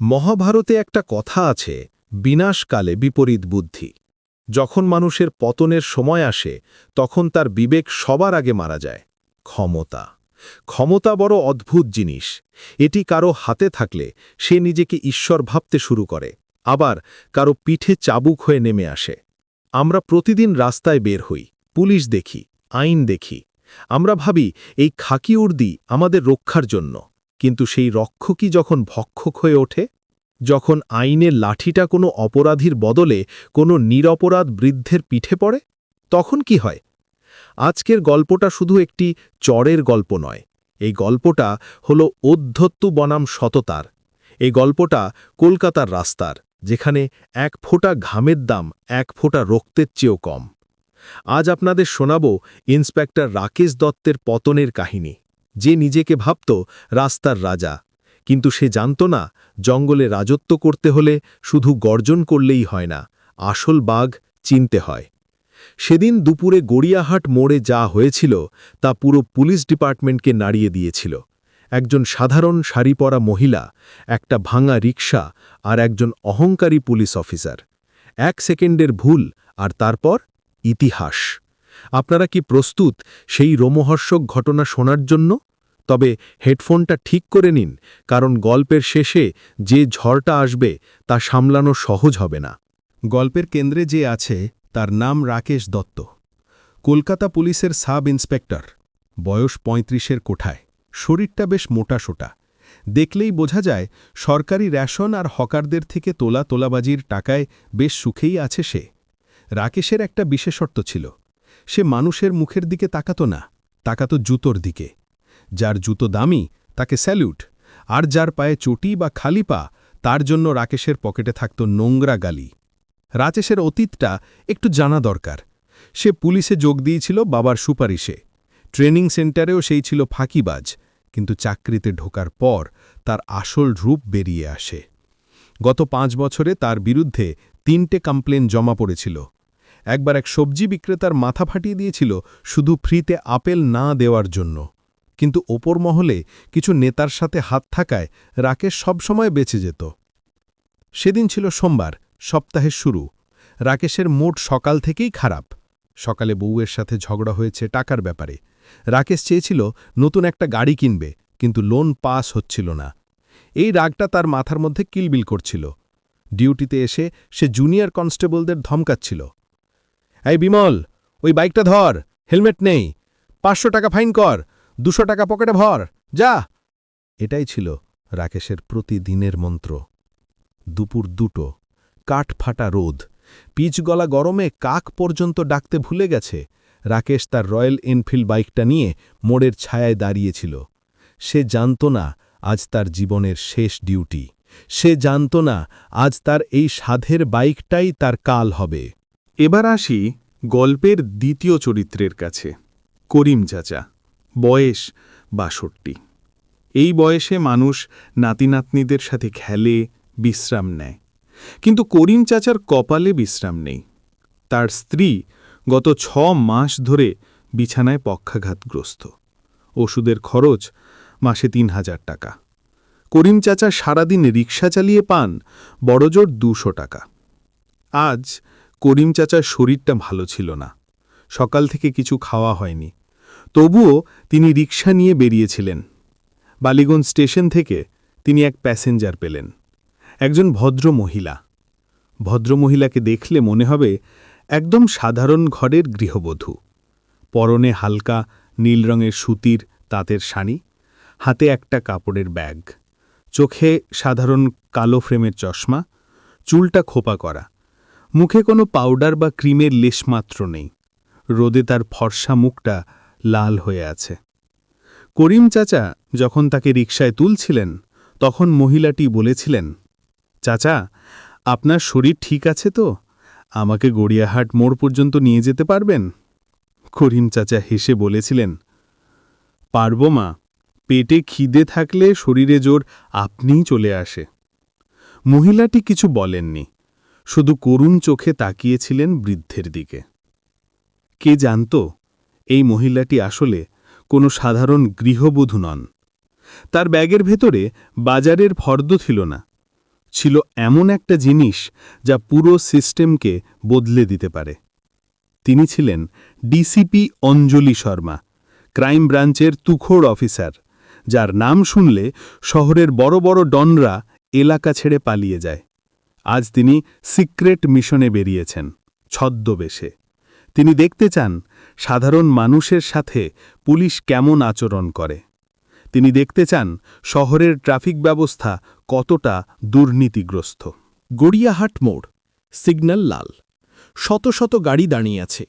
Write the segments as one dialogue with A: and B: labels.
A: মহাভারতে একটা কথা আছে, বিনাশকালে বিপরীত বুদ্ধি। যখন মানুষের পতনের সময় আসে, তখন তার বিবেক সবার আগে মারা যায়। ক্ষমতা। ক্ষমতা বড় অদ্ভুত জিনিস। এটি কারও হাতে থাকলে সে নিজেকে ঈশ্বর ভাবতে শুরু করে, আবার কারও পিঠে চাবুক হয়ে নেমে আসে। আমরা প্রতিদিন রাস্তায় বের হই, পুলিশ দেখি, আইন দেখি। আমরা ভাবি, এই খাকি উর্দি আমাদের রক্ষার জন্য। কিন্তু সেই রক্ষকই যখন ভক্ষক হয়ে ওঠে, যখন আইনের লাঠিটা কোনো অপরাধীর বদলে কোনো নিরপরাধ বৃদ্ধের পিঠে পড়ে, তখন কি হয়? আজকের গল্পটা শুধু একটি চরের গল্প নয়, এই গল্পটা হল অধ্যত্তু বনাম সততার। এই গল্পটা কলকাতার রাস্তার, যেখানে এক ফোঁটা ঘামের দাম, এক ফোঁটা রক্তের চেয়েও কম। আজ আপনাদের শোনাব ইন্সপেক্টর রাকেশ দত্তের পতনের কাহিনী। যে নিজেকে ভাবত রাস্তার রাজা। কিন্তু সে জানত না, জঙ্গলে রাজত্ব করতে হলে শুধু গর্জন করলেই হয় না, আসল বাঘ চিনতে হয়। সেদিন দুপুরে গড়িয়াহাট মোড়ে যা হয়েছিল, তা পুরো পুলিশ ডিপার্টমেন্টকে নাড়িয়ে দিয়েছিল। একজন সাধারণ শাড়ি পরা মহিলা, একটা ভাঙা রিক্সা আর একজন অহংকারী পুলিশ অফিসার। এক সেকেন্ডের ভুল আর তারপর ইতিহাস। আপনারা কি প্রস্তুত সেই রোমহর্ষক ঘটনা শোনার জন্য? তবে হেডফোনটা ঠিক করে নিন, কারণ গল্পের শেষে যে ঝড়টা আসবে তা সামলানো সহজ হবে না। গল্পের কেন্দ্রে যে আছে তার নাম রাকেশ দত্ত। কলকাতা পুলিশের সাব ইন্সপেক্টর। বয়স পঁয়ত্রিশের কোঠায়। শরীরটা বেশ মোটাসোটা। দেখলেই বোঝা যায় সরকারি রেশন আর হকারদের থেকে তোলা তোলাবাজির টাকায় বেশ সুখেই আছে সে। রাকেশের একটা বিশেষত্ব ছিল। সে মানুষের মুখের দিকে তাকাতো না, তাকাতো জুতোর দিকে। যার জুতো দামি, তাকে স্যালিউট আর যার পায়ে চটি বা খালি পা, তার জন্য রাকেশের পকেটে থাকত নোংরা গালি। রাকেশের অতীতটা একটু জানা দরকার। সে পুলিশে যোগ দিয়েছিল বাবার সুপারিশে। ট্রেনিং সেন্টারেও সেই ছিল ফাঁকিবাজ, কিন্তু চাকরিতে ঢোকার পর তার আসল রূপ বেরিয়ে আসে। গত পাঁচ বছরে তার বিরুদ্ধে তিনটে কমপ্লেন জমা পড়েছিল। একবার এক সবজি বিক্রেতার মাথা ফাটিয়ে দিয়েছিল শুধু ফ্রিতে আপেল না দেওয়ার জন্য। কিন্তু ওপর মহলে কিছু নেতার সাথে হাত থাকায় রাকেশ সবসময় বেঁচে যেত। সেদিন ছিল সোমবার, সপ্তাহের শুরু। রাকেশের মোট সকাল থেকেই খারাপ। সকালে বউয়ের সাথে ঝগড়া হয়েছে টাকার ব্যাপারে। রাকেশ চেয়েছিল নতুন একটা গাড়ি কিনবে, কিন্তু লোন পাস হচ্ছিল না। এই রাগটা তার মাথার মধ্যে কিলবিল করছিল। ডিউটিতে এসে সে জুনিয়র কনস্টেবলদের ধমকাচ্ছিল। এই বিমল, ওই বাইকটা ধর, হেলমেট নেই, পাঁচশো টাকা ফাইন কর, দুশো টাকা পকেটে ভর, যা। এটাই ছিল রাকেশের প্রতিদিনের মন্ত্র। দুপুর দুটো, কাঠ ফাটা রোদ পিচগলা গরমে কাক পর্যন্ত ডাকতে ভুলে গেছে, রাকেশ তার রয়্যাল এনফিল্ড বাইকটা নিয়ে মোড়ের ছায়ায় দাঁড়িয়েছিল। সে জানত না আজ তার জীবনের শেষ ডিউটি, সে জানত না আজ তার এই সাধের বাইকটাই তার কাল হবে।
B: এবার আসি গল্পের দ্বিতীয় চরিত্রের কাছে, করিম চাচা, বয়স বাষট্টি। এই বয়সে মানুষ নাতিনাতনিদের সাথে খেলে, বিশ্রাম নেয়। কিন্তু করিম চাচার কপালে বিশ্রাম নেই। তার স্ত্রী গত ছ মাস ধরে বিছানায় পক্ষাঘাতগ্রস্ত। ওষুধের খরচ মাসে তিন হাজার টাকা। করিম চাচা সারাদিন রিক্সা চালিয়ে পান, বড়জোর দুশো টাকা। আজ করিম চাচার শরীরটা ভালো ছিল না। সকাল থেকে কিছু খাওয়া হয়নি। তবুও তিনি রিক্সা নিয়ে বেরিয়েছিলেন। বালিগঞ্জ স্টেশন থেকে তিনি এক প্যাসেঞ্জার পেলেন। একজন ভদ্র মহিলা। ভদ্রমহিলাকে দেখলে মনে হবে একদম সাধারণ ঘরের গৃহবধূ। পরনে হালকা নীল রঙের সুতির তাঁতের শাড়ি, হাতে একটা কাপড়ের ব্যাগ। চোখে সাধারণ কালো ফ্রেমের চশমা, চুলটা খোপা করা। মুখে কোনো পাউডার বা ক্রিমের লেশমাত্র নেই। রোদে তার ফর্সা মুখটা লাল হয়ে আছে। করিম চাচা যখন তাকে রিকশায় তুলছিলেন, তখন মহিলাটি বলেছিলেন, চাচা, আপনার শরীর ঠিক আছে তো? আমাকে গড়িয়াহাট মোড় পর্যন্ত নিয়ে যেতে পারবেন? করিম চাচা হেসে বলেছিলেন, পারব মা, পেটে খিদে থাকলে শরীরে জোর আপনিই চলে আসে। মহিলাটি কিছু বলেননি। শুধু করুণ চোখে তাকিয়েছিলেন বৃদ্ধের দিকে। কে জানত, এই মহিলাটি আসলে কোনো সাধারণ গৃহবধূ নন। তার ব্যাগের ভেতরে বাজারের ফর্দ ছিল না। ছিল এমন একটা জিনিস যা পুরো সিস্টেমকে বদলে দিতে পারে। তিনি ছিলেন ডিসিপি অঞ্জলি শর্মা, ক্রাইম ব্রাঞ্চের তুখোড় অফিসার, যার নাম শুনলে শহরের বড় বড় ডনরা এলাকা ছেড়ে পালিয়ে যায়। আজ তিনি সিক্রেট মিশনে বেরিয়েছেন, ছদ্মবেশে। তিনি দেখতে চান সাধারণ মানুষের সাথে পুলিশ কেমন আচরণ করে। তিনি দেখতে চান শহরের ট্রাফিক ব্যবস্থা কতটা দুর্নীতিগ্রস্ত।
C: গড়িয়াহাট মোড়, সিগন্যাল লাল। শত শত গাড়ি দাঁড়িয়ে আছে।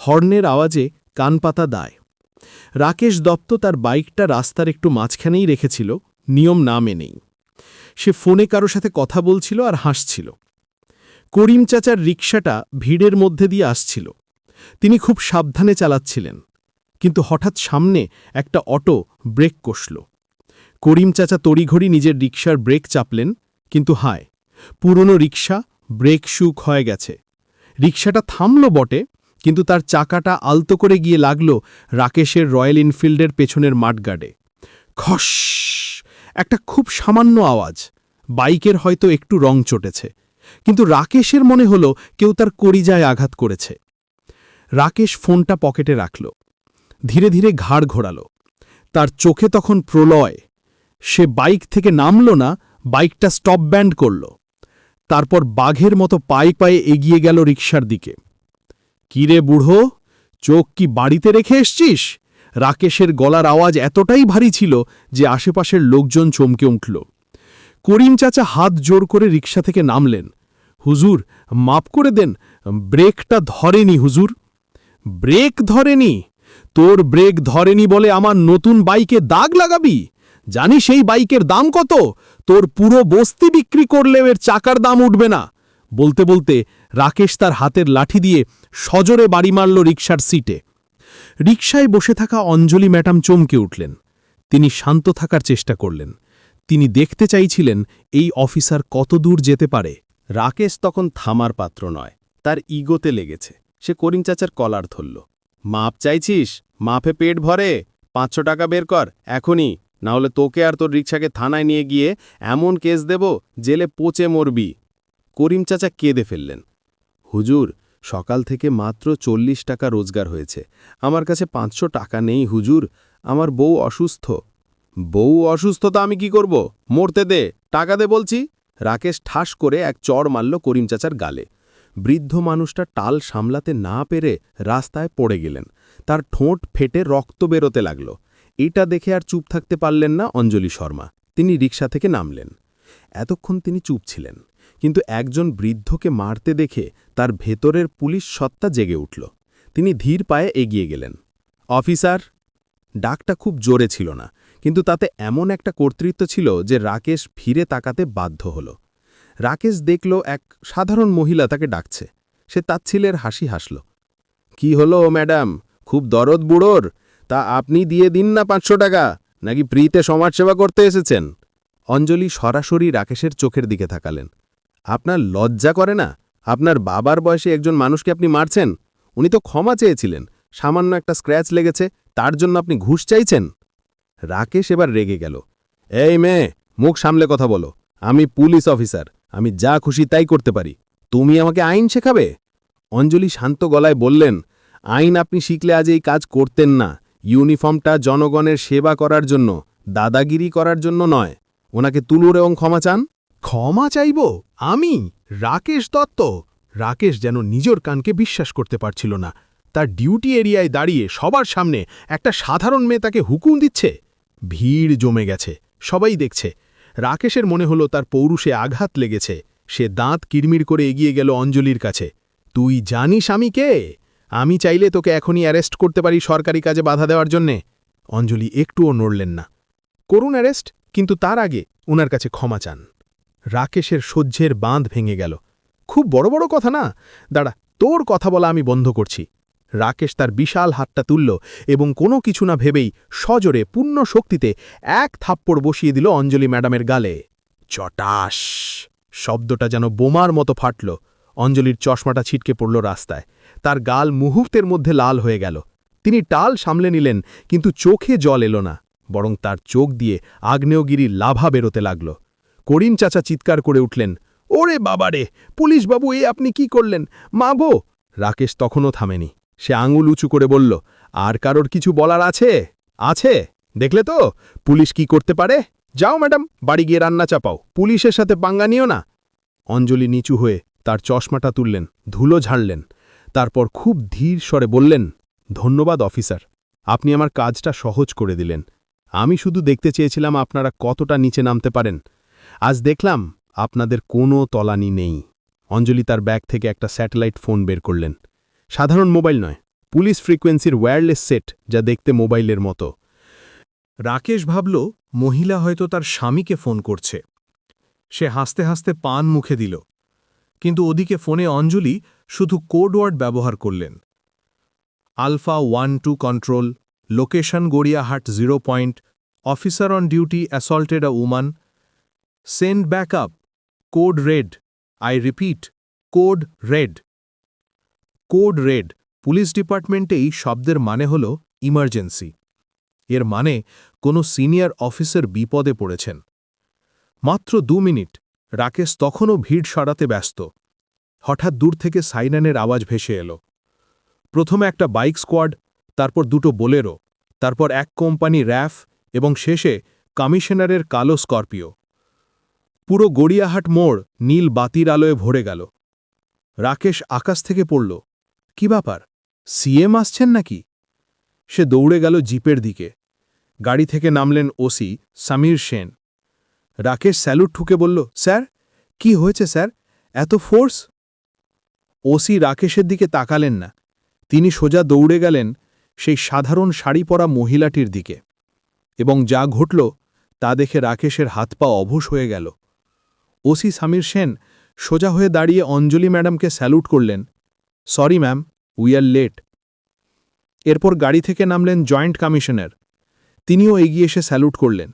C: হর্নের আওয়াজে কানপাতা দায়। রাকেশ দত্ত তার বাইকটা রাস্তার একটু মাঝখানেই রেখেছিল, নিয়ম না মেনেই। সে ফোনে কারও সাথে কথা বলছিল আর হাসছিল। করিম চাচার রিকশাটা ভিড়ের মধ্যে দিয়ে আসছিল। তিনি খুব সাবধানে চালাচ্ছিলেন। কিন্তু হঠাৎ সামনে একটা অটো ব্রেক কষল। করিম চাচা তড়িঘড়ি নিজের রিকশার ব্রেক চাপলেন, কিন্তু হায়, পুরনো রিকশা, ব্রেক শুক হয়ে গেছে। রিকশাটা থামল বটে, কিন্তু তার চাকাটা আলতো করে গিয়ে লাগল রাকেশের রয়্যাল এনফিল্ডের পেছনের মাঠগার্ডে। খস! একটা খুব সামান্য আওয়াজ। বাইকের হয়তো একটু রং চটেছে। কিন্তু রাকেশের মনে হল কেউ তার করিজায় আঘাত করেছে। রাকেশ ফোনটা পকেটে রাখল। ধীরে ধীরে ঘাড় ঘোরাল। তার চোখে তখন প্রলয়। সে বাইক থেকে নামল না, বাইকটা স্টপ ব্যান্ড করল। তারপর বাঘের মতো পায়ে পায়ে এগিয়ে গেল রিকশার দিকে। কিরে বুড়ো? চোখ কি বাড়িতে রেখে এসছিস? রাকেশের গলার আওয়াজ এতটাই ভারী ছিল যে আশেপাশের লোকজন চমকে উঠল। করিম চাচা হাত জোর করে রিকশা থেকে নামলেন। হুজুর মাপ করে দেন, ব্রেকটা ধরেনি হুজুর। ব্রেক ধরেনি? তোর ব্রেক ধরেনি বলে আমার নতুন বাইকে দাগ লাগাবি? জানিস সেই বাইকের দাম কত? তোর পুরো বস্তি বিক্রি করলেও এর চাকার দাম উঠবে না। বলতে বলতে রাকেশ তার হাতের লাঠি দিয়ে সজোরে বাড়ি মারল রিকশার সিটে। রিকশায় বসে থাকা অঞ্জলি ম্যাডাম চমকে উঠলেন। তিনি শান্ত থাকার চেষ্টা করলেন। তিনি দেখতে চাইছিলেন এই অফিসার কত দূর যেতে পারে।
A: রাকেশ তখন থামার পাত্র নয়, তার ইগোতে লেগেছে। সে করিম চাচার কলার ধরল। মাপ চাইছিস? মাপে পেট ভরে? পাঁচশো টাকা বের কর, এখনই। না হলে তোকে আর তোর রিক্সাকে থানায় নিয়ে গিয়ে এমন কেস দেব, জেলে পচে মরবি। করিম চাচা কেঁদে ফেললেন। হুজুর সকাল থেকে মাত্র চল্লিশ টাকা রোজগার হয়েছে। আমার কাছে পাঁচশো টাকা নেই, হুজুর। আমার বউ অসুস্থ। বউ অসুস্থ তা আমি কি করব? মরতে দে। টাকা দে বলছি। রাকেশ ঠাস করে এক চড় মারল করিম চাচার গালে। বৃদ্ধ মানুষটা টাল সামলাতে না পেরে রাস্তায় পড়ে গেলেন। তার ঠোঁট ফেটে রক্ত বেরোতে লাগল। এটা দেখে আর চুপ থাকতে পারলেন না অঞ্জলি শর্মা। তিনি রিকশা থেকে নামলেন। এতক্ষণ তিনি চুপ ছিলেন। কিন্তু একজন বৃদ্ধকে মারতে দেখে তার ভেতরের পুলিশ সত্তা জেগে উঠল। তিনি ধীর পায়ে এগিয়ে গেলেন। অফিসার, ডাকটা খুব জোরে ছিল না, কিন্তু তাতে এমন একটা কর্তৃত্ব ছিল যে রাকেশ ফিরে তাকাতে বাধ্য হল। রাকেশ দেখল এক সাধারণ মহিলা তাকে ডাকছে। সে তাচ্ছিলের হাসি হাসল। কি হলো ম্যাডাম? খুব দরদ বুড়োর? তা আপনি দিয়ে দিন না পাঁচশো টাকা, নাকি ফ্রিতে সমাজসেবা করতে এসেছেন? অঞ্জলি সরাসরি রাকেশের চোখের দিকে তাকালেন। আপনার লজ্জা করে না? আপনার বাবার বয়সে একজন মানুষকে আপনি মারছেন? উনি তো ক্ষমা চেয়েছিলেন। সামান্য একটা স্ক্র্যাচ লেগেছে, তার জন্য আপনি ঘুষ চাইছেন? রাকেশ এবার রেগে গেল। এই মেয়ে, মুখ সামলে কথা বলো। আমি পুলিশ অফিসার। আমি যা খুশি তাই করতে পারি। তুমি আমাকে আইন শেখাবে? অঞ্জলি শান্ত গলায় বললেন, আইন আপনি শিখলে আজ এই কাজ করতেন না। ইউনিফর্মটা জনগণের সেবা করার জন্য, দাদাগিরি করার জন্য নয়। ওনাকে তুলুর এবং ক্ষমা চান?
C: ক্ষমা চাইব? আমি? রাকেশ দত্ত? রাকেশ যেন নিজের কানকে বিশ্বাস করতে পারছিল না। তার ডিউটি এরিয়ায় দাঁড়িয়ে সবার সামনে একটা সাধারণ মেয়ে তাকে হুকুম দিচ্ছে। ভিড় জমে গেছে। সবাই দেখছে। রাকেশের মনে হলো তার পৌরুষে আঘাত লেগেছে। সে দাঁত কিরমির করে এগিয়ে গেল অঞ্জলির কাছে। তুই জানিস আমি কে? আমি চাইলে তোকে এখনই অ্যারেস্ট করতে পারি সরকারি কাজে বাধা দেওয়ার জন্যে। অঞ্জলি একটুও নড়লেন না। করুন অ্যারেস্ট, কিন্তু তার আগে ওনার কাছে ক্ষমা চান। রাকেশের সহ্যের বাঁধ ভেঙে গেল। খুব বড় বড় কথা না? দাঁড়া, তোর কথা বলা আমি বন্ধ করছি। রাকেশ তার বিশাল হাতটা তুলল এবং কোনো কিছু না ভেবেই সজোরে, পূর্ণ শক্তিতে এক থাপ্পড় বসিয়ে দিল অঞ্জলি ম্যাডামের গালে। চটাস! শব্দটা যেন বোমার মতো ফাটল। অঞ্জলির চশমাটা ছিটকে পড়ল রাস্তায়। তার গাল মুহূর্তের মধ্যে লাল হয়ে গেল। তিনি টাল সামলে নিলেন, কিন্তু চোখে জল এলো না। বরং তার চোখ দিয়ে আগ্নেয়গিরির লাভা বেরোতে লাগল। করিম চাচা চিৎকার করে উঠলেন, ওরে বাবারে পুলিশ বাবু এ আপনি কি করলেন? মাবো রাকেশ তখনও থামেনি। সে আঙুল উঁচু করে বলল, আর কারোর কিছু বলার আছে? আছে? দেখলে তো? পুলিশ কি করতে পারে? যাও ম্যাডাম, বাড়ি গিয়ে রান্না চাপাও। পুলিশের সাথে পাঙ্গা নিও না! অঞ্জলি নিচু হয়ে তার চশমাটা তুললেন, ধুলো ঝাড়লেন, তারপর খুব ধীর স্বরে বললেন, ধন্যবাদ, অফিসার। আপনি আমার কাজটা সহজ করে দিলেন। আমি শুধু দেখতে চেয়েছিলাম আপনারা কতটা নিচে নামতে পারেন। আজ দেখলাম আপনাদের কোনো তলানি নেই। অঞ্জলি তার ব্যাগ থেকে একটা স্যাটেলাইট ফোন বের করলেন। সাধারণ মোবাইল নয়, পুলিশ ফ্রিকোয়েন্সির ওয়্যারলেস সেট যা দেখতে মোবাইলের মতো। রাকেশ ভাবল, মহিলা হয়তো তার স্বামীকে ফোন করছে। সে হাসতে হাসতে পান মুখে দিল। কিন্তু ওদিকে ফোনে অঞ্জলি শুধু কোডওয়ার্ড ব্যবহার করলেন। Alpha one two control, location Gariahat zero point, officer on duty assaulted a woman send back up code red I repeat code red code red police ডিপার্টমেন্টেই শব্দের মানে হল ইমার্জেন্সি এর মানে কোনো সিনিয়র অফিসার বিপদে পড়েছেন। মাত্র দু মিনিট। রাকেশ তখনও ভিড় সরাতে ব্যস্ত। হঠাৎ দূর থেকে সাইনানের আওয়াজ ভেসে এলো। প্রথমে একটা বাইক স্কোয়াড তারপর দুটো বোলেরো তারপর এক কোম্পানি র্যাফ এবং শেষে কমিশনারের কালো স্করপিও পুরো গড়িয়াহাট মোড় নীল বাতির আলোয় ভরে গেল। রাকেশ আকাশ থেকে পড়ল, কি ব্যাপার? সিএম আসছেন নাকি? সে দৌড়ে গেল জিপের দিকে। গাড়ি থেকে নামলেন ওসি সমীর সেন। রাকেশ স্যালুট ঠুকে বলল, স্যার, কি হয়েছে স্যার? এত ফোর্স? ওসি রাকেশের দিকে তাকালেন না। তিনি সোজা দৌড়ে গেলেন সেই সাধারণ শাড়ি পরা মহিলাটির দিকে এবং যা ঘটল তা দেখে রাকেশের হাত পা অভুষ হয়ে গেল। ওসি সমীর সেন সোজা হয়ে দাঁড়িয়ে অঞ্জলি ম্যাডামকে স্যালুট করলেন। Sorry, ma'am, we are late. এরপর গাড়ি থেকে নামলেন জয়েন্ট কমিশনার। তিনিও এগিয়ে এসে স্যালুট করলেন।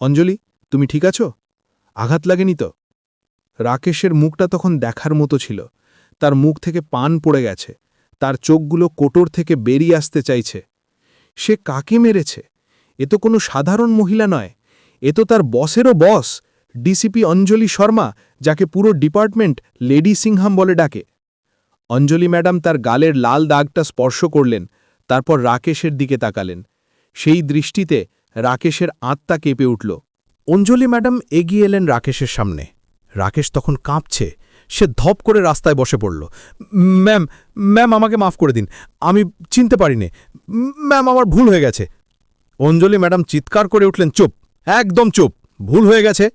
C: অঞ্জলি, তুমি ঠিক আছো? আঘাত লাগেনি তো? রাকেশের মুখটা তখন দেখার মতো ছিল। তার মুখ থেকে পান পড়ে গেছে। তার চোখগুলো কোটর থেকে বেরিয়ে আসতে চাইছে। সে কাকে মেরেছে? এ তো কোনো সাধারণ মহিলা নয়। এ তো তার বসেরও বস। ডিসিপি অঞ্জলি শর্মা, যাকে পুরো ডিপার্টমেন্ট লেডি সিংহাম বলে ডাকে। অঞ্জলি ম্যাডাম তার গালের লাল দাগটা স্পর্শ করলেন, তারপর রাকেশের দিকে তাকালেন। সেই দৃষ্টিতে রাকেশের আত্মা কেঁপে উঠল। অঞ্জলি ম্যাডাম এগিয়ে এলেন রাকেশের সামনে। রাকেশ তখন কাঁপছে। সে ধপ করে রাস্তায় বসে পড়ল। ম্যাম ম্যাম, আমাকে মাফ করে দিন। আমি চিনতে পারিনি। ম্যাম, আমার ভুল হয়ে গেছে। অঞ্জলি ম্যাডাম চিৎকার করে উঠলেন, চুপ, একদম চুপ। ভুল হয়ে গেছে।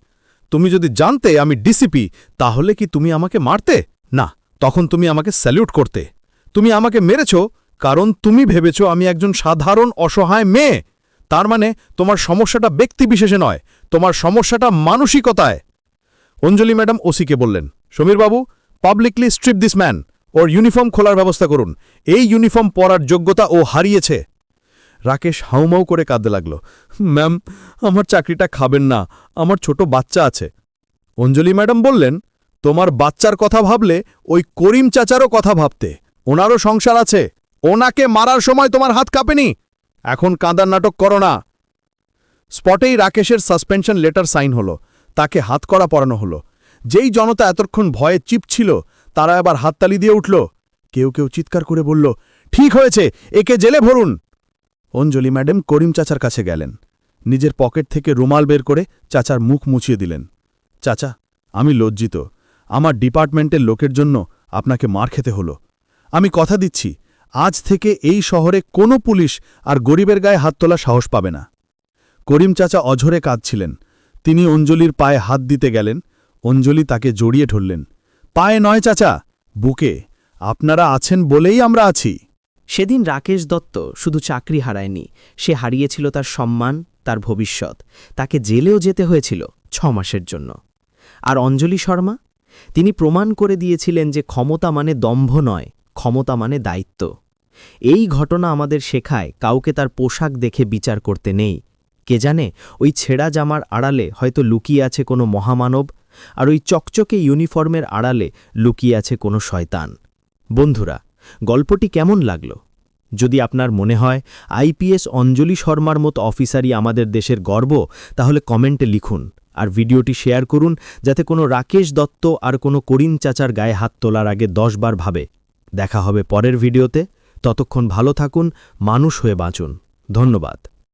C: তুমি যদি জানতে আমি ডিসিপি তাহলে কি তুমি আমাকে মারতে? না, তখন তুমি আমাকে স্যালিউট করতে। তুমি আমাকে মেরেছ কারণ তুমি ভেবেছ আমি একজন সাধারণ অসহায় মেয়ে। তার মানে তোমার সমস্যাটা ব্যক্তিবিশেষে নয়, তোমার সমস্যাটা মানসিকতায়। অঞ্জলি ম্যাডাম ওসিকে বললেন সমীরবাবু পাবলিকলি স্ট্রিপ দিস ম্যান ওর ইউনিফর্ম খোলার ব্যবস্থা করুন। এই ইউনিফর্ম পরার যোগ্যতা ও হারিয়েছে। রাকেশ হাউমাউ করে কাঁদতে লাগল। ম্যাম, আমার চাকরিটা খাবেন না, আমার ছোট বাচ্চা আছে। অঞ্জলি ম্যাডাম বললেন, তোমার বাচ্চার কথা ভাবলে ওই করিম চাচারও কথা ভাবতে। ওনারও সংসার আছে। ওনাকে মারার সময় তোমার হাত কাঁপেনি। এখন কাঁদার নাটক করো না। স্পটেই রাকেশের সাসপেনশন লেটার সাইন হলো। তাকে হাতকড়া পরানো হলো। যেই জনতা এতক্ষণ ভয়ে চিপছিল তারা এবার হাততালি দিয়ে উঠল। কেউ কেউ চিৎকার করে বলল, ঠিক হয়েছে, একে জেলে ভরুন। অঞ্জলি ম্যাডাম করিম চাচার কাছে গেলেন। নিজের পকেট থেকে রুমাল বের করে চাচার মুখ মুছিয়ে দিলেন। চাচা, আমি লজ্জিত। আমার ডিপার্টমেন্টের লোকের জন্য আপনাকে মার খেতে হলো। আমি কথা দিচ্ছি, আজ থেকে এই শহরে কোনো পুলিশ আর গরিবের গায়ে হাত তোলা সাহস পাবে না। করিম চাচা অঝরে কাঁদছিলেন। তিনি অঞ্জলির পায়ে হাত দিতে গেলেন। অঞ্জলি তাকে জড়িয়ে ধরলেন। পায়ে নয় চাচা, বুকে। আপনারা আছেন বলেই আমরা আছি।
D: সেদিন রাকেশ দত্ত শুধু চাকরি হারায়নি, সে হারিয়েছিল তার সম্মান, তার ভবিষ্যৎ। তাকে জেলেও যেতে হয়েছিল ছ মাসের জন্য। আর অঞ্জলি শর্মা? তিনি প্রমাণ করে দিয়েছিলেন যে ক্ষমতা মানে দম্ভ নয়, ক্ষমতা মানে দায়িত্ব। এই ঘটনা আমাদের শেখায়, কাউকে তার পোশাক দেখে বিচার করতে নেই। কে জানে, ওই ছেঁড়া জামার আড়ালে হয়তো লুকিয়ে আছে কোনো মহামানব, আর ওই চকচকে ইউনিফর্মের আড়ালে লুকিয়ে আছে কোনো শয়তান। বন্ধুরা গল্পটি কেমন লাগল? যদি আপনার মনে হয় আইপিএস অঞ্জলি শর্মার মতো অফিসারই আমাদের দেশের গর্ব, তাহলে কমেন্টে লিখুন আর ভিডিওটি শেয়ার করুন যাতে কোনো রাকেশ দত্ত আর কোনো করিন চাচার গায়ে হাত তোলার আগে দশবার ভাবে। দেখা হবে পরের ভিডিওতে। ততক্ষণ ভালো থাকুন, মানুষ হয়ে বাঁচুন। ধন্যবাদ।